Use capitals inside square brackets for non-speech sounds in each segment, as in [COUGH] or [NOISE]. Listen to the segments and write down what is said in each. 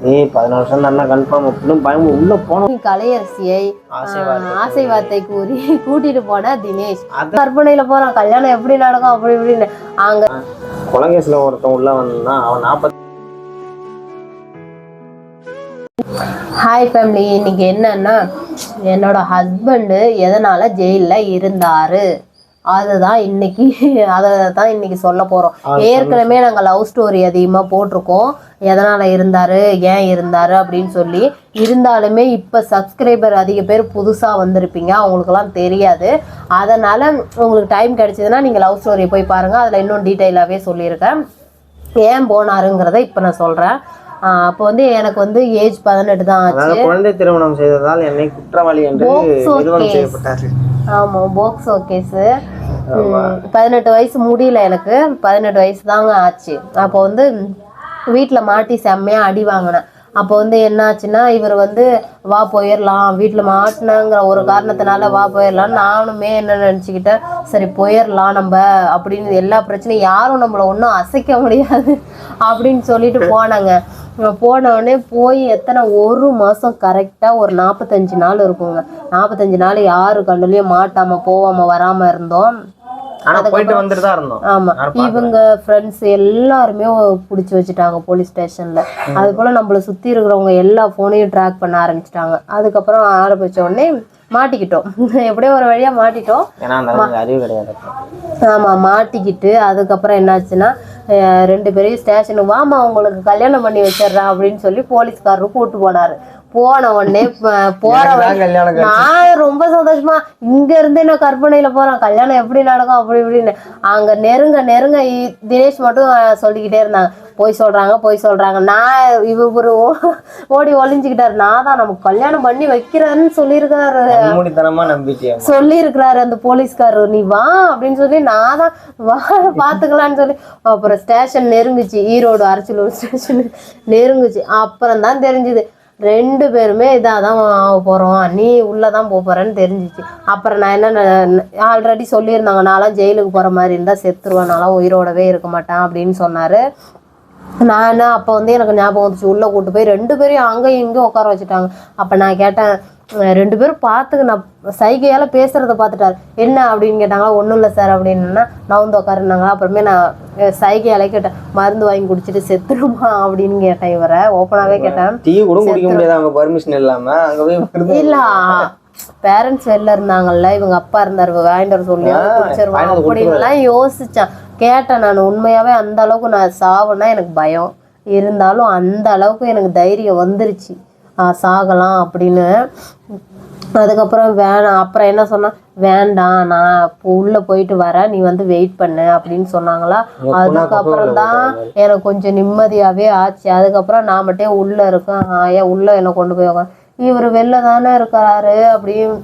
ஏய் பதினாறு வருஷம் தானே கன்ஃபார்ம் அப்படியும் பயம் உள்ள போனோம். கலையரசியை ஆசை வார்த்தை கூறி. [LAUGHS] கூட்டிட்டு போன தினேஷ். கற்பனையில போறான் கல்யாணம் எப்படி நடக்கும் அப்படி இப்படின்னு. அங்க கொலகேஸ்ல ஒருத்தன் உள்ள வந்தான் அவன் நாற்பத்தி ஹாய் ஃபேமிலி இன்னைக்கு என்னன்னா என்னோட ஹஸ்பண்டு எதனால ஜெயில்ல இருந்தாரு? அதுதான் இன்னைக்கு அதை தான் இன்னைக்கு சொல்ல போறோம். அது ஏற்கனவே நாங்கள் லவ் ஸ்டோரி அதிகமாக போட்டிருக்கோம். எதனால இருந்தாரு ஏன் இருந்தாரு அப்படின்னு சொல்லி. இருந்தாலுமே இப்போ சப்ஸ்கிரைபர் அதிக பேர் புதுசாக வந்திருப்பீங்க. அவங்களுக்குலாம் தெரியாது. அதனால உங்களுக்கு டைம் கிடைச்சதுன்னா நீங்கள் லவ் ஸ்டோரியை போய் பாருங்க. அதில் இன்னும் டீட்டெயிலாகவே சொல்லியிருக்கேன். ஏன் போனாருங்கிறத இப்போ நான் சொல்கிறேன் அப்போ வந்து எனக்கு வந்து ஏஜ் பதினெட்டு தான் ஆச்சு. குழந்தை திருமணம் செய்ததால் என்னை குற்றவாளி என்று ஆமாம் போக்ஸோ கேஸு பதினெட்டு வயசு முடியல எனக்கு. பதினெட்டு வயசு தாங்க ஆச்சு. அப்போ வந்து வீட்டில் மாட்டி செம்மையாக அடி வாங்கினேன். அப்போ வந்து என்னாச்சுன்னா இவர் வந்து வா போயிடலாம் வீட்டில் மாட்டினாங்கிற ஒரு காரணத்தினால வா போயிடலாம் நானுமே என்ன நினச்சிக்கிட்டேன். சரி போயிடலாம் நம்ம. அப்படின்னு எல்லா பிரச்சனையும் யாரும் நம்மளை ஒன்றும் அசைக்க முடியாது. அப்படின்னு சொல்லிட்டு போனாங்க. போனவுடனே போய் எத்தனை ஒரு மாதம் கரெக்டாக ஒரு நாற்பத்தஞ்சு நாள் இருக்குங்க. நாற்பத்தஞ்சு நாள் யாரு கண்ணுலயும் மாட்டாமல் போகாமல் வராமல் இருந்தோம். ஆனா போயிட்டு வந்துட்டு தான் இருந்தோம். ஆமா. இவங்க ஃப்ரெண்ட்ஸ் எல்லாருமே பிடிச்சி வச்சுட்டாங்க போலீஸ் ஸ்டேஷன்ல அது போல நம்மள சுத்தி இருக்கிறவங்க எல்லா போனையும் ட்ராக் பண்ண ஆரம்பிச்சிட்டாங்க. அதுக்கப்புறம் ஆரம்பிச்ச உடனே மாட்டிக்கிட்டோம். [LAUGHS] எப்படியோ ஒரு வழியா மாட்டிட்டோம். ஆமா மாட்டிக்கிட்டு அதுக்கப்புறம் என்னாச்சுன்னா ரெண்டு பேரையும் ஸ்டேஷனுக்கு வாமா உங்களுக்கு கல்யாணம் பண்ணி வச்சிடுறேன் அப்படின்னு சொல்லி போலீஸ்காரரு கூட்டு போனாரு. போன உடனே போற. நான் ரொம்ப சந்தோஷமா இங்க இருந்து நான் கற்பனையில போறேன்? கல்யாணம் எப்படி நடக்கும்? அப்படி இப்படின்னு. அங்க நெருங்க நெருங்க தினேஷ் மட்டும் சொல்லிக்கிட்டே இருந்தாங்க. போய் சொல்றாங்க போய் சொல்றாங்க. நான் இவரு ஓடி ஒளிஞ்சுக்கிட்டாரு. நான் தான் நமக்கு கல்யாணம் பண்ணி வைக்கிறேன்னு சொல்லியிருக்காரு. சொல்லியிருக்கிறாரு அந்த போலீஸ்காரர். நீ வா அப்படின்னு சொல்லி நான் தான் வா பார்த்துக்கலான்னு சொல்லி. அப்புறம் ஸ்டேஷன் நெருங்குச்சு. ஈரோடு அரசலூர் ஸ்டேஷன் நெருங்குச்சு. அப்புறம் தான் தெரிஞ்சுது. ரெண்டு பேருமே இதாக தான் போகிறோம் நீ உள்ளே தான் போக போகிறேன்னு தெரிஞ்சிச்சு. அப்புறம் நான் என்ன ஆல்ரெடி சொல்லியிருந்தாங்க. நான்லாம் ஜெயிலுக்கு போகிற மாதிரி இருந்தால் செத்துருவேன். நான்லாம் உயிரோடவே இருக்க மாட்டேன் அப்படின்னு சொன்னார். நான் அப்போ வந்து எனக்கு ஞாபகம் வந்துச்சு. உள்ளே கூட்டு போய் ரெண்டு பேரையும் அங்கேயும் இங்கேயும் உட்கார வச்சுட்டாங்க. அப்போ நான் கேட்டேன் ரெண்டு பேரும் பார்த்துக்கு நான் சைகையால் பேசுகிறத பார்த்துட்டாரு. என்ன அப்படின்னு கேட்டாங்களா ஒன்றும் இல்லை சார் அப்படின்னா நான் வந்து உட்காருனாங்களா அப்புறமே நான் சைகையாலே கேட்டேன் மருந்து வாங்கி குடிச்சிட்டு செத்துருமா? அப்படின்னு கேட்டேன் இவரை. ஓப்பனாகவே கேட்டேன். டீ கூட குடிக்க முடியாது அவங்க பர்மிஷன் இல்லாம. அங்க போய் இல்ல பேரண்ட்ஸ் வெளில இருந்தாங்கல்ல இவங்க அப்பா இருந்தாரு வாங்கிட்டு வர சொல்லி வந்து அப்படின்லாம் யோசிச்சான். கேட்டேன் நான் உண்மையாவே அந்த அளவுக்கு நான் சாவுன்னா எனக்கு பயம். இருந்தாலும் அந்த அளவுக்கு எனக்கு தைரியம் வந்துருச்சு. சாகலாம் அப்படின்னு. அதுக்கப்புறம் வேணாம் அப்புறம் என்ன சொன்னா வேண்டாம் நான் உள்ள போயிட்டு வரேன். நீ வந்து வெயிட் பண்ணு அப்படின்னு சொன்னாங்களா. அதுக்கப்புறம் தான் எனக்கு கொஞ்சம் நிம்மதியாவே ஆச்சு. அதுக்கப்புறம் நான் மட்டும் உள்ள இருக்கேன். ஆயா உள்ள என்னை கொண்டு போய் உட்காந்து இவர் வெளில தானே இருக்காரு அப்படியும்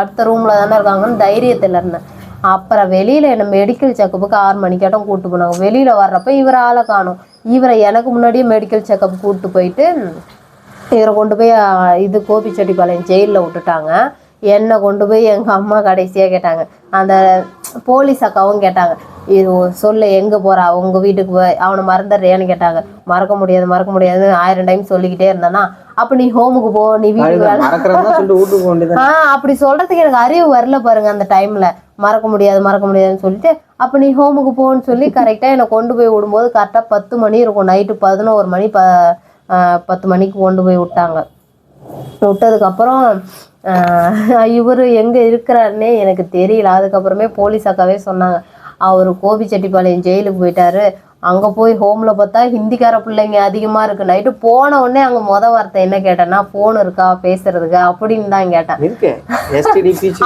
அடுத்த ரூம்ல தானே இருக்காங்கன்னு தைரியத்துல இருந்தேன். அப்புறம் வெளியில என்ன மெடிக்கல் செக்கப்புக்கு ஆறு மணிக்காட்டம் கூட்டு போனாங்க. வெளியில வர்றப்ப இவரை ஆளை காணும். இவரை எனக்கு முன்னாடியே மெடிக்கல் செக்கப் கூட்டு போயிட்டு இவரை கொண்டு போய் இது கோபிச்செட்டிப்பாளையம் ஜெயிலில் விட்டுட்டாங்க. என்னை கொண்டு போய் எங்கள் அம்மா கடைசியாக கேட்டாங்க. அந்த போலீஸ் அக்காவும் கேட்டாங்க. இது சொல்ல எங்கே போறா? உங்கள் வீட்டுக்கு போய். அவனை மறந்துடுறியான்னு கேட்டாங்க. மறக்க முடியாது மறக்க முடியாதுன்னு ஆயிரம் டைம் சொல்லிக்கிட்டே இருந்தானா அப்போ நீ ஹோமுக்கு போ நீ வீட்டுக்கு ஆ அப்படி சொல்றதுக்கு எனக்கு அறிவு வரல பாருங்க அந்த டைம்ல மறக்க முடியாது மறக்க முடியாதுன்னு சொல்லிட்டு அப்ப நீ ஹோமுக்கு போன்னு சொல்லி கரெக்டா என்னை கொண்டு போய் விடும்போது கரெக்டா பத்து மணி இருக்கும். நைட்டு பதினோரு மணி ப பத்து மணிக்கு கொண்டு போய் விட்டாங்க. விட்டதுக்கப்புறம் இவர் எங்கே இருக்கிறாருன்னே எனக்கு தெரியல. அதுக்கப்புறமே போலீஸ் அக்காவே சொன்னாங்க அவர் கோபிச்செட்டிப்பாளையம் ஜெயிலுக்கு போயிட்டாரு. அங்கே போய் ஹோமில் பார்த்தா ஹிந்திக்கார பிள்ளைங்க அதிகமாக இருக்கு. நைட்டு போன உடனே அங்கே மொத வார்த்தை என்ன கேட்டேன்னா ஃபோன் இருக்கா? பேசுறதுக்கு? அப்படின்னு தான் கேட்டேன்.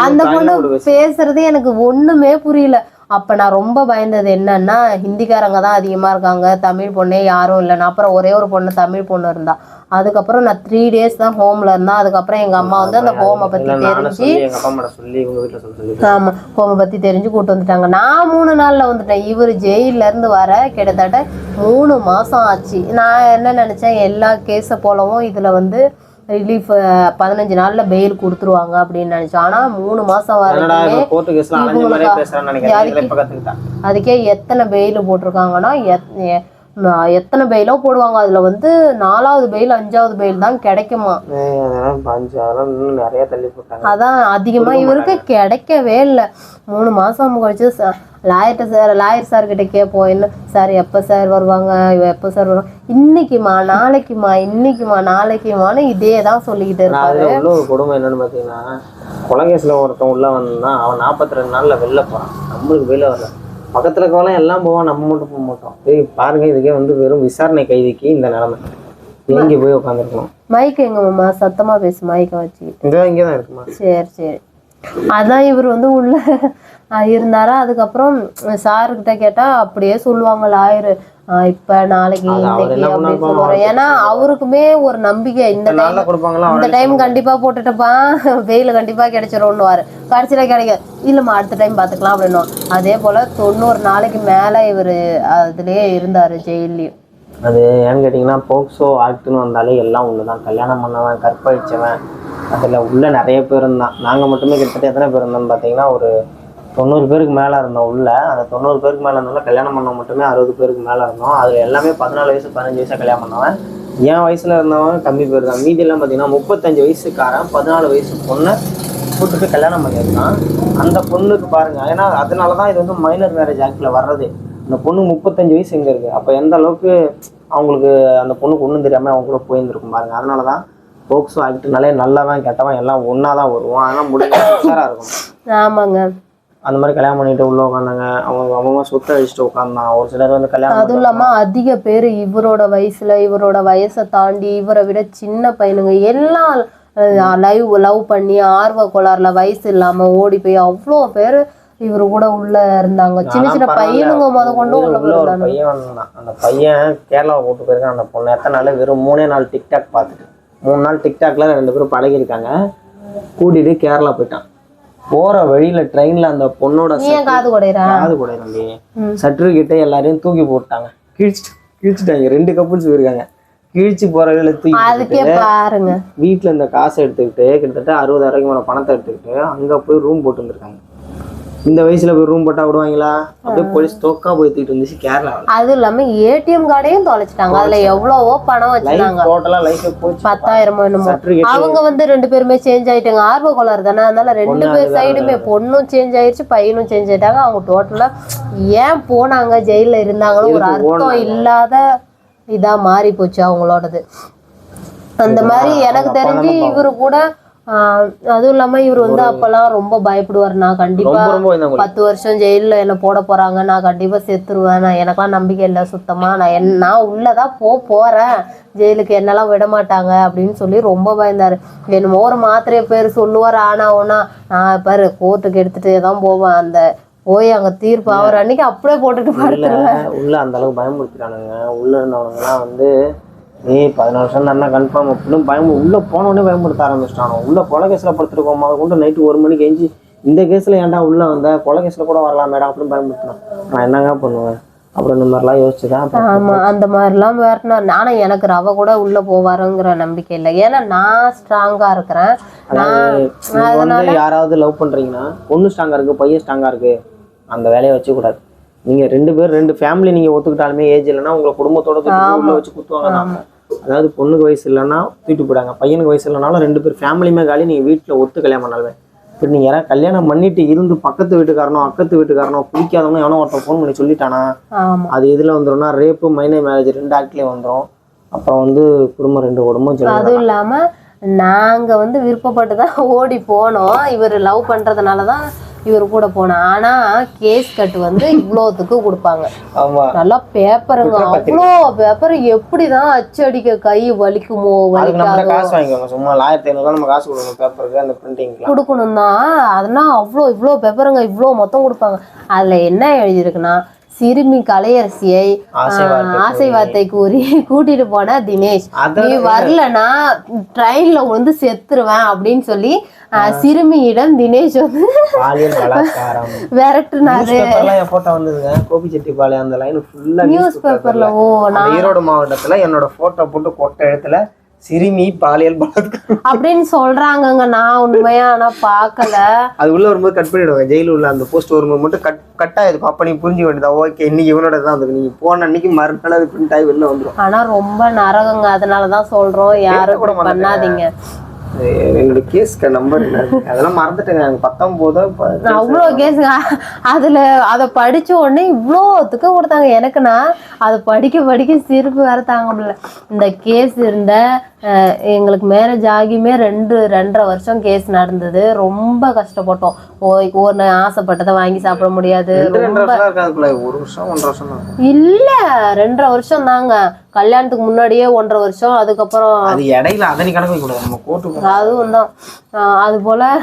அந்த பொண்ணு பேசுறது எனக்கு ஒண்ணுமே புரியல. அப்ப நான் ரொம்ப பயந்தது என்னன்னா ஹிந்திக்காரங்க தான் அதிகமா இருக்காங்க. தமிழ் பொண்ணே யாரும் இல்லைன்னா. அப்புறம் ஒரே ஒரு பொண்ணு தமிழ் பொண்ணு இருந்தா. அதுக்கப்புறம் நான் த்ரீ டேஸ் தான் ஹோம்ல இருந்தேன் அதுக்கப்புறம் எங்க அம்மா வந்து அந்த ஹோமை பத்தி தெரிஞ்சு ஆமா ஹோமை பத்தி தெரிஞ்சு கூட்டு வந்துட்டாங்க. நான் மூணு நாள்ல வந்துட்டேன். இவர் ஜெயில்ல இருந்து வர கிட்டத்தட்ட மூணு மாசம் ஆச்சு. நான் என்ன நினைச்சேன் எல்லா கேஸை போலவும் இதுல வந்து ரிலீஃப் பதினஞ்சு நாள்ல பெயில் கொடுத்துருவாங்க அப்படின்னு நினைச்சேன் ஆனா மூணு மாசம் வரைக்குமே அதுக்கே எத்தனை பெயில் போட்டிருக்காங்கன்னா எத்தனை பெயிலோ போடுவாங்க. அதுல வந்து நாலாவது பெயில் அஞ்சாவது பெயில் தான் கிடைக்குமா. நிறைய தள்ளி போட்டாங்க. அதான் அதிகமா இவருக்கு கிடைக்கவே இல்லை. மூணு மாசம் கழிச்சு லாயர்கிட்ட சார் லாயர் சார் கிட்ட கேட்போம் என்ன சார் எப்போ சார் வருவாங்க? எப்போ சார் வருவாங்க இன்னைக்குமா நாளைக்குமா இன்னைக்குமா நாளைக்குமான்னு இதே தான் சொல்லிக்கிட்டு உள்ள ஒரு கொடுமை என்னன்னு பாத்தீங்கன்னா கொலகேஸ்ல ஒருத்தன் உள்ள வந்தான். அவன் நாற்பத்தி ரெண்டு நாள்ல வெளில போறான். நம்மளுக்கு வெளில வரல. பக்கத்துல இருக்கவங்களாம் எல்லாம் போவான் நம்ம மட்டும் போக மாட்டோம். ஏய் பாருங்க இதுக்கே வந்து வெறும் விசாரணை கைதிக்கு இந்த நிலைமை. எங்க போய் உட்காந்துருக்கணும் மைக் எங்க மாமா? சத்தமா பேசு மைக்கை வச்சுக்கிட்டு. இங்கே இங்கே தான் இருக்குமா? சரி சரி. அதான் இவர் வந்து உள்ள இருந்தாரா? அதுக்கப்புறம் சாருக்கிட்ட கேட்டா அப்படியே சொல்லுவாங்க லாயர். இப்ப நாளைக்கு இன்னைக்கு ஏன்னா அவருக்குமே ஒரு நம்பிக்கை. இந்த டைம் இந்த டைம் கண்டிப்பா போட்டுட்டுப்பான் வெயில் கண்டிப்பா கிடைச்சிரும்னுவாரு. கடைசியில கிடைக்காது இல்லம்மா அடுத்த டைம் பாத்துக்கலாம் அப்படின்னு அதே போல தொண்ணூறு நாளைக்கு மேல இவரு அதுலயே இருந்தாரு ஜெயிலையும் அது ஏன்னு கேட்டிங்கன்னா போக்சோ ஆக்ட்னு வந்தாலே எல்லாம் ஒன்று தான் கல்யாணம் பண்ணவன் கற்பழிச்சவன் அதில் உள்ள நிறைய பேர் இருந்தான். நாங்கள் மட்டுமே கிட்டத்தட்ட எத்தனை பேர் இருந்தோம்னு பார்த்தீங்கன்னா ஒரு தொண்ணூறு பேருக்கு மேலே இருந்தோம் உள்ள. அந்த தொண்ணூறு பேருக்கு மேலே இருந்தோம்னா கல்யாணம் பண்ண மட்டுமே அறுபது பேருக்கு மேலே இருந்தோம். அதில் எல்லாமே பதினாலு வயசு பதினஞ்சு வயசாக கல்யாணம் பண்ணவன். என் வயசில் இருந்தவன் கம்மி பேர் தான். மீதியெல்லாம் பார்த்தீங்கன்னா முப்பத்தஞ்சு வயசுக்காரன் பதினாலு வயசு பொண்ணை கூட்டுட்டு கல்யாணம் பண்ணியிருக்கான். அந்த பொண்ணுக்கு பாருங்கள் ஏன்னா அதனால தான் இது வந்து மைனர் மேரேஜ் ஆக்டில் வர்றது. அந்த பொண்ணு முப்பத்தஞ்சு வயசு எங்கே இருக்குது அப்போ எந்த அளவுக்கு அவங்களுக்கு அந்த பொண்ணுக்கு ஒன்றும் தெரியாமல் அவங்க கூட போயிருந்துருக்கும் பாருங்க. அதனால தான் போக்ஸோ ஆக்ட்னாலே நல்லவன் கெட்டவன் எல்லாம் ஒன்றா தான் வருவான். அதெல்லாம் முடிஞ்ச உஷாராக இருக்கும் ஆமாங்க. அந்த மாதிரி கல்யாணம் பண்ணிட்டு உள்ள உட்காந்தாங்க அவங்க அவங்க சொத்தை அழிச்சிட்டு உட்காந்தான் ஒரு சிலர் வந்து கல்யாணம் அதுவும் இல்லாம அதிக பேர் இவரோட வயசுல இவரோட வயசை தாண்டி இவரை விட சின்ன பையனுங்க. எல்லாம் லைவ் லவ் பண்ணி ஆர்வ கோளாறுல வயசு இல்லாம ஓடி போய் அவ்வளோ பேர் இவரு கூட உள்ள இருந்தாங்க. சின்ன சின்ன பையனுங்க முத கொண்டு உள்ள பையன் வந்தான். அந்த பையன் கேரளாவை கூட்டு போயிருக்கான். அந்த பொண்ணு எத்தனை நாள்? வெறும் மூணே நாள் டிக்டாக் பார்த்துட்டு. மூணு நாள் டிக்டாக்ல ரெண்டு பேரும் பழகிருக்காங்க கூட்டிட்டு கேரளா போயிட்டான். போற வழியில ட்ரெயின்ல அந்த பொண்ணோட காது காது கூட தம்பி. சர்டிஃபிகேட்டை எல்லாரையும் தூக்கி போட்டாங்க. கிழிச்சு கிழிச்சிட்டாங்க. ரெண்டு கப்புள்ஸ் போயிருக்காங்க. கிழிச்சு போற வழியில தூக்கி பாருங்க. வீட்டுல இந்த காசை எடுத்துக்கிட்டு கிட்டத்தட்ட அறுபதாயிரம் மேல பணத்தை எடுத்துக்கிட்டு அங்க போய் ரூம் போட்டு வந்திருக்காங்க. இந்த வயசுல போய் ரூம் போட்டா விடுவாங்களா? அப்படியே போலீஸ் தோக்கா போய் தூக்கிட்டு வந்துச்சு கேரளாவில். அதுவும் இல்லாம ஏடிஎம் கார்டையும் தொலைச்சிட்டாங்க. அதுல எவ்வளவோ பணம் வச்சிருந்தாங்க. டோட்டலா லைஃப் போச்சு. பத்தாயிரமோ என்னமோ. அவங்க வந்து ரெண்டு பேருமே சேஞ்ச் ஆயிட்டாங்க. ஆர்வ கோளாறு தானே. அதனால ரெண்டு பேர் சைடுமே பொண்ணும் சேஞ்ச் ஆயிடுச்சு பையனும் சேஞ்ச் ஆயிட்டாங்க. அவங்க டோட்டலா ஏன் போனாங்க? ஜெயில இருந்தாங்கன்னு ஒரு அர்த்தம் இல்லாத இதா மாறி போச்சு அவங்களோடது. அந்த மாதிரி எனக்கு தெரிஞ்சு இவரு கூட அதுவும் இல்லாம இவர் வந்து அப்பெல்லாம் ரொம்ப பயப்படுவார். நான் கண்டிப்பா பத்து வருஷம் ஜெயில்ல என்ன போட போறாங்க. நான் கண்டிப்பா செத்துருவேன். நான் எனக்கெல்லாம் நம்பிக்கை இல்லை சுத்தமா. நான் என் நான் உள்ளதான் போ போறேன். ஜெயிலுக்கு என்னெல்லாம் விட மாட்டாங்க அப்படின்னு சொல்லி ரொம்ப பயந்தாரு. என்னமோ ஒரு மாத்திரைய பேர் சொல்லுவார். ஆனா ஒன்னா நான் பாரு கோர்ட்டுக்கு எடுத்துட்டு தான் போவேன். அந்த போய் அங்க தீர்ப்பு அவர் அன்னைக்கு அப்படியே போட்டுட்டு உள்ள அந்த அளவுக்கு பயமுறுத்திட்டானுங்க. உள்ள இருந்தவனுங்கலாம் வந்து ஏய் பதினாறு வருஷம் தானே கன்ஃபார்ம் அப்படின்னு பயம் உள்ள போன உடனே பயமுறுத்த ஆரம்பிச்சிட்டானோ? உள்ள கொலை கேஸ்ல படுத்துருக்கோம்? முத கொண்டு நைட்டு ஒரு மணிக்கு எஞ்சி இந்த கேஸ்ல ஏன்டா உள்ள வந்த? கொலை கேஸ்ல கூட வரலாம் மேடம் அப்படின்னு பயமுறுத்தினான் நான் என்னங்க பண்ணுவேன்? அப்புறம் இந்த மாதிரிலாம் யோசிச்சு தான் அப்புறம் ஆமா அந்த மாதிரிலாம் வேறனா ஆனா எனக்கு ரவ கூட உள்ள போவாருங்கிற நம்பிக்கை இல்லை. ஏன்னா நான் ஸ்ட்ராங்கா இருக்கிறேன். நான் வந்து யாராவது லவ் பண்றீங்கன்னா பொண்ணு ஸ்ட்ராங்கா இருக்கு பையன் ஸ்ட்ராங்கா இருக்கு அந்த வேலையை வச்சு கூடாது நீங்க ரெண்டு பேர் ரெண்டு ஃபேமிலி நீங்க ஒத்துக்கிட்டாலுமே ஏஜ் இல்லைன்னா உங்களை குடும்பத்தோட உள்ள வச்சு குத்துவாங்க தான் அதாவது பொண்ணுக்கு வயசு இல்லைன்னா தூக்கிட்டு போயிடாங்க. பையனுக்கு வயசு இல்லைனாலும் ரெண்டு பேர் ஃபேமிலியுமே காலி நீங்க வீட்டுல ஒத்து கல்யாணம் பண்ணாலுமே. இப்போ நீங்க யாராவது கல்யாணம் பண்ணிட்டு இருந்து பக்கத்து வீட்டுக்காரனோ அக்கத்து வீட்டுக்காரனோ பிடிக்காதவனோ எவனோ ஒருத்தன் ஃபோன் பண்ணி சொல்லிட்டானா? அது எதுல வந்துரும்னா ரேப்பு மைனர் மேரேஜ் ரெண்டு ஆக்ட்லேயே வந்துரும். அப்புறம் வந்து குடும்பம் ரெண்டு குடும்பம் அதுவும் இல்லாம நாங்க வந்து விருப்பப்பட்டு தான் ஓடி போனோம். இவர் லவ் பண்றதுனால தான் இவர் கூட போனோம் ஆனா கேஸ் கட்டு வந்து இவ்வளோத்துக்கு கொடுப்பாங்க. நல்லா பேப்பருங்க அவ்வளோ பேப்பர் எப்படிதான் அச்சடிக்க கை வலிக்குமோ கொடுக்கணும். தான் அதெல்லாம் அவ்வளோ இவ்வளோ பேப்பருங்க இவ்வளோ மொத்தம் கொடுப்பாங்க. அதுல என்ன எழுதியிருக்குன்னா சிறுமி கலையரசியை ஆசை வார்த்தை கூறி. கூட்டிட்டு போன தினேஷ். நீ வரலனா ட்ரெயின்ல வந்து செத்துருவேன் அப்படின்னு சொல்லி சிறுமியிடம் தினேஷ் வந்து [LAUGHS] விரட்டுனாரு. போட்டோ வந்ததுங்க. கோபிச்செட்டிப்பாளையம் அந்த லைன் ஃபுல்லா நியூஸ் பேப்பர்ல ஓ அந்த ஈரோடு மாவட்டத்துல என்னோட போட்டோ போட்டு கொட்டை எழுத்துல சிறுமி பாலியல் பலாத்காரம். அப்படின்னு சொல்றாங்கங்க. நான் உண்மையா ஆனா பார்க்கல. அது உள்ள வரும்போது கட் பண்ணிடுவாங்க. ஜெயில உள்ள அந்த போஸ்ட் வரும்போது மட்டும் கட் கட் ஆயிருக்கும் அப்ப நீ புரிஞ்சுக்க வேண்டியதா? ஓகே இன்னைக்கு இவனோட தான் அது நீங்க போன அன்னைக்கு மறுநாள் அது பிரிண்ட் ஆகி வெளில வந்துடும் ஆனா ரொம்ப நரகங்க. அதனாலதான் சொல்றோம். யாரும் கூட பண்ணாதீங்க. என்னோட கேஸ்க்கு நம்பர் அதெல்லாம் மறந்துட்டேங்க. எனக்கு பத்தொம்போதோ அவ்வளோ கேஸுங்க அதுல அதை படிச்ச உடனே இவ்வளோத்துக்கு கொடுத்தாங்க. எனக்குன்னா அதை படிக்க படிக்க சிரிப்பு வேற தாங்க முடியல. இந்த கேஸ் இருந்த எங்களுக்கு மேரேஜ் ஆகியுமே ரெண்டு ரெண்டரை வருஷம் கேஸ் நடந்தது. ரொம்ப கஷ்டப்பட்டோம். ஓ- ஒன்று ஆசைப்பட்டதை வாங்கி சாப்பிட முடியாது. ஒரு இருக்கும். இல்ல ரெண்டரை வருஷம் தாங்க. கல்யாணத்துக்கு முன்னாடியே ஒன்றரை வருஷம் அதுக்கப்புறம் அதுவும் தான். அது போல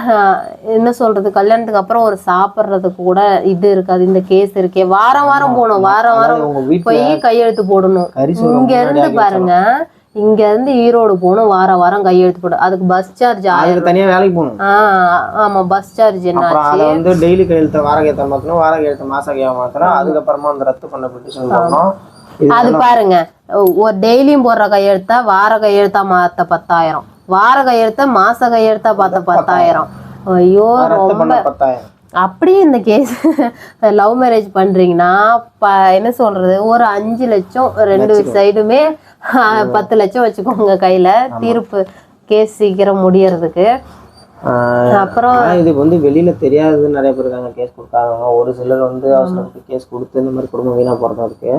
என்ன சொல்றது? கல்யாணத்துக்கு அப்புறம் ஒரு சாப்பிட்றதுக்கு கூட இது இருக்காது. இந்த கேஸ் இருக்கே. வாரம் வாரம் போகணும். வாரம் வாரம் போய் கையெழுத்து போடணும். இங்க இருந்து பாருங்க. இங்க இருந்து ஈரோடு போகணும் வாரம் வாரம் கையெழுத்து போடும் அதுக்கு பஸ் சார்ஜ் ஆயிரம் தனியா வேலைக்கு போகணும். ஆஹ் ஆமா பஸ் சார்ஜ் என்ன அதை வந்து டெய்லி கையெழுத்த வார கையெழுத்த மாத்தணும் வார கையெழுத்த மாச கையெழுத்த மாத்தணும். அதுக்கப்புறமா அந்த ரத்து பண்ண பெட்டிஷன் இது அது பாருங்க ஒரு டெய்லியும் போடுற கையெழுத்தா வார கையெழுத்தா மாத்த பத்தாயிரம். வார கையெழுத்த மாச கையெழுத்தா பார்த்த பத்தாயிரம். ஐயோ பண்ண பத்தாயிரம். அப்படியே இந்த கேஸ் லவ் மேரேஜ் பண்றீங்கன்னா ப என்ன சொல்றது ஒரு அஞ்சு லட்சம் ரெண்டு சைடுமே பத்து லட்சம் வச்சுக்கோங்க கையில. தீர்ப்பு கேஸ் சீக்கிரம் முடியறதுக்கு. அப்புறம் இது வந்து வெளியில தெரியாதது நிறைய பேர் இருக்காங்க கேஸ் கொடுக்காதவங்க. ஒரு சிலர் வந்து அவசரத்துக்கு கேஸ் கொடுத்து இந்த மாதிரி குடும்பம் வீணா போறதா இருக்கு.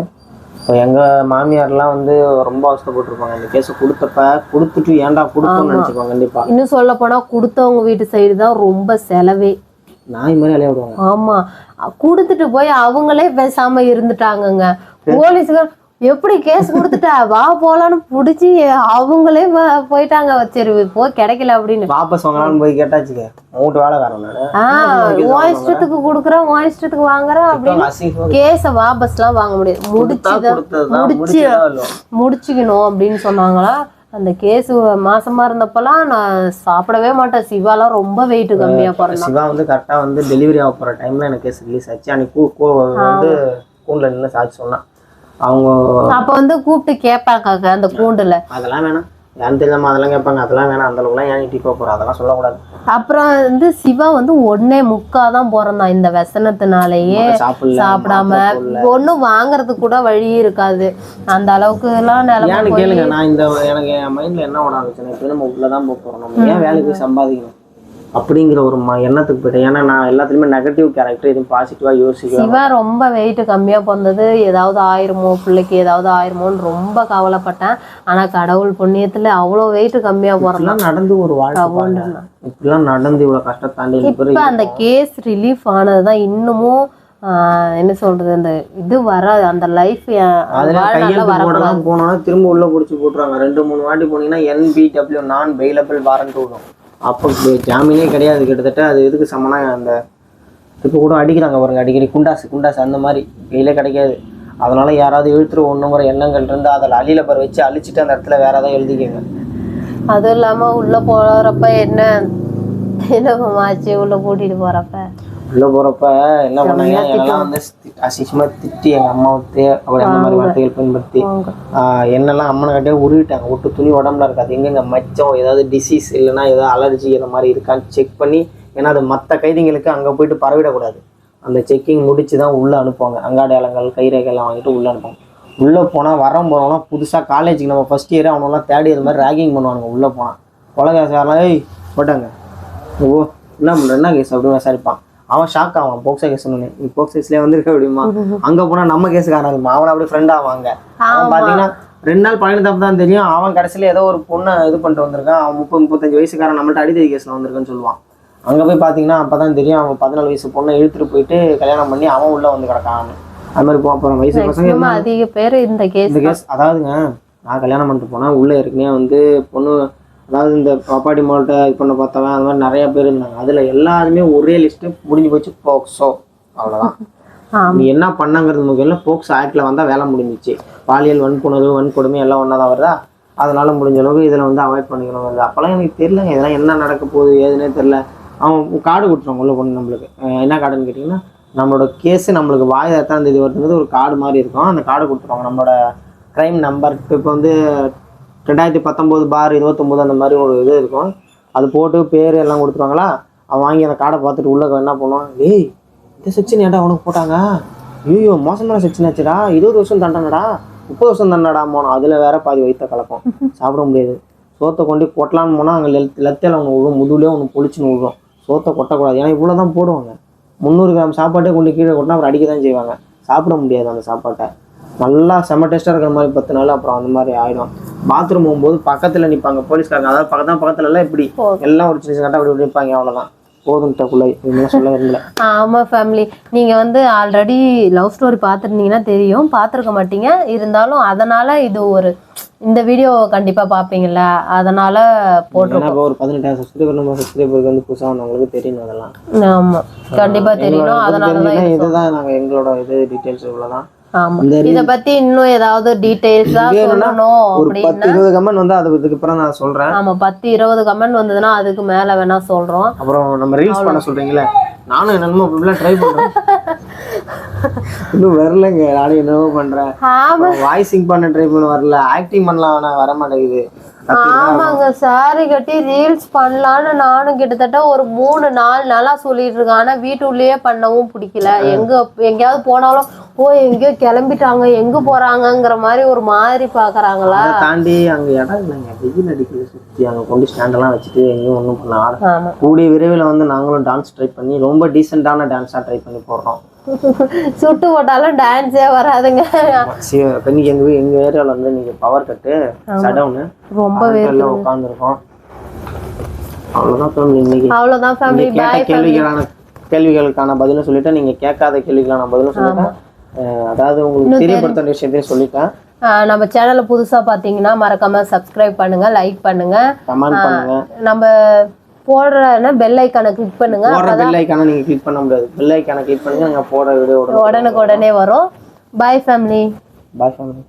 இப்போ எங்க மாமியார்லாம் வந்து ரொம்ப அவசரப்பட்டிருப்பாங்க. இந்த கேஸை கொடுத்தப்ப கொடுத்துட்டு ஏன்டா கொடுத்தோம்னு நினைச்சுப்பாங்க கண்டிப்பா. இன்னும் சொல்ல போனா கொடுத்தவங்க வீட்டு சைடு தான் ரொம்ப செலவே. நாய் மாதிரி அலைய விடுவாங்க. ஆமா. கொடுத்துட்டு போய் அவங்களே பேசாம இருந்துட்டாங்கங்க. போலீஸ்கார் எப்படி கேஸ் கொடுத்துட்டா? வா போலான்னு புடிச்சு அவங்களே போயிட்டாங்க. சரி போ கிடைக்கல அப்படின்னு. வாபஸ் வாங்கலாம்னு போய் கேட்டாச்சுக்க மூட்டு வேலைக்காரன் நானு ஆஹ் உன் இஷ்டத்துக்கு கொடுக்குறேன் உன் இஷ்டத்துக்கு வாங்குறேன் அப்படின்னு கேஸ வாபஸ்லாம் வாங்க முடியாது. முடிச்சு இல்லையோ. முடிச்சுக்கணும் அப்படின்னு சொன்னாங்களா? அந்த கேஸ் மாசமா இருந்தப்பலாம் நான் சாப்பிடவே மாட்டேன். சிவாலாம் ரொம்ப வெயிட் கம்மியா பிறந்தான் சிவா வந்து கரெக்டா வந்து டெலிவரி ஆக போற டைம்ல எனக்கு கேஸ் ரிலீஸ் ஆச்சு. அன்னைக்கு வந்து கூண்டில் நின்று சாட்சி சொன்னான். அவங்க அப்ப வந்து கூப்பிட்டு கேட்பாங்க அந்த கூண்டுல. அதெல்லாம் வேணாம். ஏன்னு தெரியாம அதெல்லாம் கேட்பாங்க. அதெல்லாம் வேணாம் அந்த அளவுக்குலாம் ஏன் போக போகிறோம் அதெல்லாம் சொல்லக்கூடாது. அப்புறம் வந்து சிவா வந்து ஒன்னே முக்கா தான் பிறந்தான் இந்த விசனத்தினாலேயே. சாப்பிடாம ஒன்றும் வாங்குறதுக்கு கூட வழி இருக்காது. அந்த அளவுக்கு எல்லாம் நிலைமை கேளுங்க நான் இந்த எனக்கு என் மைண்ட்ல என்ன ஓட ஆரம்பிச்சேன் இப்போ நம்ம உள்ளதான் போக போறோம். நம்ம ஏன் வேலைக்கு சம்பாதிக்கணும்? அப்படிங்கிற ஒரு எண்ணத்துக்கு போயிட்டேன். ஏன்னா நான் எல்லாத்துலயுமே நெகட்டிவ் கேரக்டர் எதுவும் பாசிட்டிவா யோசிக்கிறேன் சிவா ரொம்ப வெயிட் கம்மியா பிறந்தது. ஏதாவது ஆயிருமோ பிள்ளைக்கு ஏதாவது ஆயிருமோன்னு ரொம்ப கவலைப்பட்டேன். ஆனா கடவுள் புண்ணியத்துல அவ்வளவு வெயிட் கம்மியா இப்படிலாம் நடந்து ஒரு வாழ்க்கை. இப்படிலாம் நடந்து இவ்வளவு கஷ்டம் தாண்டி இவ்வளவு இப்ப அந்த கேஸ் ரிலீஃப் ஆனதுதான் இன்னமும் என்ன சொல்றது அந்த இது வராது. அந்த லைஃப் போனோம்னா திரும்ப உள்ள பிடிச்சி போட்டுருவாங்க. ரெண்டு மூணு வாட்டி போனீங்கன்னா என்பிடபிள்யூ நான் பெயிலபிள் வாரண்ட் விடும் அப்போ ஜாமீனே கிடையாது கிட்டத்தட்ட. அது எதுக்கு சமனா? அந்த இப்போ கூட அடிக்கிறாங்க பாருங்க அடிக்கடி குண்டாசு குண்டாசு அந்த மாதிரி பெயிலே கிடைக்காது. அதனால யாராவது இழுத்துரு ஒண்ணுங்கிற எண்ணங்கள் இருந்து அதில் அழியில பர் வச்சு அழிச்சிட்டு அந்த இடத்துல வேற ஏதாவது எழுதிக்கங்க. அதுவும் இல்லாம உள்ள போறப்ப என்ன என்ன ஆச்சு உள்ள கூட்டிட்டு போறப்ப? உள்ள போறப்ப என்ன பண்ணாங்க? என்னெல்லாம் வந்து தி- அசிங்கமா திட்டி எங்க அம்மாவுக்கு அவர் அந்த மாதிரி வார்த்தைகள் பயன்படுத்தி என்னெல்லாம் அம்மனை கட்டியே உருவிட்டாங்க. ஒட்டு துணி உடம்புல இருக்காது. எங்கெங்க மச்சம் ஏதாவது டிசீஸ் இல்லைன்னா ஏதாவது அலர்ஜி இந்த மாதிரி இருக்கான்னு செக் பண்ணி ஏன்னா அது மற்ற கைதிங்களுக்கு அங்கே போயிட்டு பரவிடக்கூடாது. அந்த செக்கிங் முடிச்சு தான் உள்ளே அனுப்புவாங்க. அங்காடையாளங்கள் கைரேகைலாம் வாங்கிட்டு உள்ளே அனுப்புவாங்க. உள்ளே போனால் வரம் போனோம்னா புதுசாக காலேஜுக்கு நம்ம ஃபஸ்ட் இயர் அவனெல்லாம் தேடி இது மாதிரி ரேகிங் பண்ணுவானுங்க உள்ளே போனால் உலகாசாரெலாம் ஏய் போட்டாங்க. ஓ என்ன பண்ணுற என்ன கேஸ் அப்படின்னு விசாரிப்பான். அவன் ஷாக் ஆவான் போக்சோ கேஸ் சொன்னேன் நீ போக்சோ கேஸ்லேயே வந்திருக்க அப்படிமா அங்கே போனால் நம்ம கேஸுக்காரன் இருப்பான் அவனை அப்படியே ஃப்ரெண்ட் ஆவாங்க அவன் பார்த்தீங்கன்னா ரெண்டு நாள் பழனி தப்பு தான் தெரியும். அவன் கடைசியில் ஏதோ ஒரு பொண்ணை இது பண்ணிட்டு வந்திருக்கான். அவன் முப்பது முப்பத்தஞ்சு வயசுக்காரன் நம்மள்ட்ட அடித்தடி கேஸில் வந்திருக்குன்னு சொல்லுவான். அங்கே போய் பார்த்தீங்கன்னா அப்போ தான் தெரியும் அவன் பதினாலு வயசு பொண்ணை இழுத்துட்டு போயிட்டு கல்யாணம் பண்ணி அவன் உள்ளே வந்து கிடக்கான் அது மாதிரி போக போகிறான் வயசு பசங்க அதிக பேர் இந்த கேஸ் இந்த கேஸ் அதாவதுங்க நான் கல்யாணம் பண்ணிட்டு போனேன் உள்ளே ஏற்கனவே வந்து பொண்ணு அதாவது இந்த ப்ராப்பர்ட்டி மால்கிட்ட இது பண்ண பார்த்தவன் அந்த மாதிரி நிறைய பேர் இருந்தாங்க. அதில் எல்லாருமே ஒரே லிஸ்ட்டு முடிஞ்சு போச்சு போக்சோ அவ்வளோதான் நீ என்ன பண்ணங்கிறது முக்கியம் போக்சோ ஆக்டில் வந்தால் வேலை முடிஞ்சிச்சு. பாலியல் வன்புணர்வு வன்கொடுமை எல்லாம் ஒன்றா தான் வருதா? அதனால முடிஞ்ச அளவுக்கு இதில் வந்து அவாய்ட் பண்ணிக்கணும் அப்போல்லாம் எனக்கு தெரியலங்க இதெல்லாம் என்ன நடக்க போகுது ஏதுன்னே தெரில அவன் கார்டு கொடுத்துருவாங்க உள்ள பொண்ணு நம்மளுக்கு. என்ன கார்டுன்னு கேட்டிங்கன்னா நம்மளோட கேஸு நம்மளுக்கு வாய் எத்தாம் தேதி வருதுங்கிறது ஒரு கார்டு மாதிரி இருக்கும். அந்த கார்டு கொடுத்துருவாங்க. நம்மளோட க்ரைம் நம்பர் இப்போ வந்து ரெண்டாயிரத்தி பத்தொம்போது பார் இருபத்தொம்போது அந்த மாதிரி ஒரு இது இருக்கும். அது போட்டு பேர் எல்லாம் கொடுத்துருவாங்களா? அவன் வாங்கி அந்த கார்டை பார்த்துட்டு உள்ள என்ன பண்ணுவான்? ஏய் இந்த செக்ஷன் ஏன்டா உனக்கு போட்டாங்க? ஐயோ மோசமான செக்ஷன் ஆச்சுடா. இருபது வருஷம் தண்டனடா. முப்பது வருஷம் தண்டனடா போனோம் அதில் வேற பாதி வயிற்ற கலக்கும். [LAUGHS] சாப்பிட முடியாது. சோத்தை கொண்டு கொட்டலான்னு போனால் அங்கே லெத் லத்தையில் ஒன்று விழும். முதுகுலேயே ஒன்று பொழிச்சுன்னு விழும். சோத்தை கொட்டக்கூடாது. ஏன்னா இவ்வளோ தான் போடுவாங்க. முந்நூறு கிராம் சாப்பாட்டே கொண்டு கீழே கொட்டினா அப்புறம் அடிக்க தான் செய்வாங்க. சாப்பிட முடியாது அந்த சாப்பாட்டை. நல்லா செம டேஸ்ட்டாக இருக்கிற மாதிரி பத்து நாள் அப்புறம் அந்த மாதிரி ஆயிடும். பாத்ரூம் போகும்போது பக்கத்தில் நிற்பாங்க போலீஸ்காரங்க. அதாவது பக்கத்தான் பக்கத்துல எல்லாம் இப்படி எல்லாம் ஒரு சின்ன கட்டை அப்படி நிற்பாங்க அவ்வளோதான் போதும்ட்டக்குள்ள இன்னும் சொல்ல ஆமா ஃபேமிலி நீங்க வந்து ஆல்ரெடி லவ் ஸ்டோரி பார்த்துருந்தீங்கன்னா தெரியும். பார்த்துருக்க மாட்டீங்க. இருந்தாலும் அதனால இது ஒரு இந்த வீடியோ கண்டிப்பா பாப்பீங்கல்ல அதனால போட்டு ஏன்னா இப்போ ஒரு பதினெட்டாயிரம் சப்ஸ்கிரைபர் நம்ம சப்ஸ்கிரைபருக்கு வந்து புதுசாக வந்தவங்களுக்கு தெரியும் அதெல்லாம். ஆமா கண்டிப்பா தெரியணும் அதனால தான் இதுதான் நாங்கள் எங்களோட இது டீட்டெயில்ஸ் இவ்வளோதான் இத பத்தி இன்னும் ஏதாவது டீடைல்ஸா சொல்லணும் அப்படின்னு இருபது கமெண்ட் வந்து அது இதுக்கு அப்புறம் நான் சொல்கிறேன் ஆமா பத்து இருபது கமெண்ட் வந்ததுன்னா அதுக்கு மேல வேணா சொல்றோம். அப்புறம் நம்ம ரீல்ஸ் பண்ண சொல்றீங்களே. நானும் என்னென்னமோ இப்படிலாம் ட்ரை பண்றேன். [LAUGHS] இன்னும் வரலங்க. நானும் என்னமோ பண்றேன். ஆமா. வாய்ஸிங் பண்ண ட்ரை பண்ண வரல ஆக்டிங் பண்ணலாம் ஆனா வர மாட்டேங்குது ஆமாங்க சாரி கட்டி ரீல்ஸ் பண்ணலான்னு நானும் கிட்டத்தட்ட ஒரு மூணு நாலு நாளா சொல்லிட்டு இருக்கேன். ஆனா வீட்டுக்குள்ளேயே பண்ணவும் பிடிக்கல. எங்க எங்கேயாவது போனாலும் ஓ எங்கேயோ கிளம்பிட்டாங்க எங்க போறாங்கங்கிற மாதிரி ஒரு மாதிரி பாக்குறாங்களா தாண்டி அங்க இடம் இல்லைங்க. வெயில் அடிக்குது சுத்தி. அங்க கொண்டு ஸ்டாண்டெல்லாம் வச்சுட்டு எங்கேயும் ஒன்றும் பண்ண கூடிய விரைவில் வந்து நாங்களும் டான்ஸ் ட்ரை பண்ணி ரொம்ப டீசெண்டான டான்ஸாக ட்ரை பண்ணி போடுறோம். சுட்டு போட்டாலும் டான்ஸே வராதுங்க. இன்னைக்கு எங்க எங்க ஏரியாவில் வந்து இன்னைக்கு பவர் கட்டு சடவுனு ரொம்ப எல்லாம் உட்காந்துருக்கோம் அவ்வளோதான் ஃபேமிலி இன்னைக்கு அவ்வளவுதான் நீங்க ஃபேமிலி பாய் கேள்விக்கான கேள்விகளுக்கான பதிலும் சொல்லிட்டேன். நீங்க கேட்காத கேள்விக்கான பதிலும் சொல்லிட்டேன். அதாவது உங்களுக்கு தெரியப்படுத்த விஷயத்தையும் சொல்லிட்டேன். நம்ம சேனலை புதுசா பாத்தீங்கன்னா மறக்காம சப்ஸ்கிரைப் பண்ணுங்க லைக் பண்ணுங்க. கமெண்ட் பண்ணுங்க. நம்ம போடுற பெல் ஐக்கானை கிளிக் பண்ணுங்க. போடுற பெல் ஐக்கான நீங்க கிளிக் பண்ண முடியாது. பெல் ஐக்கான கிளிக் பண்ணுங்க நாங்க போடுற வீடியோ உடனுக்கு உடனே வரும். பாய் ஃபேமிலி பாய் ஃபேமிலி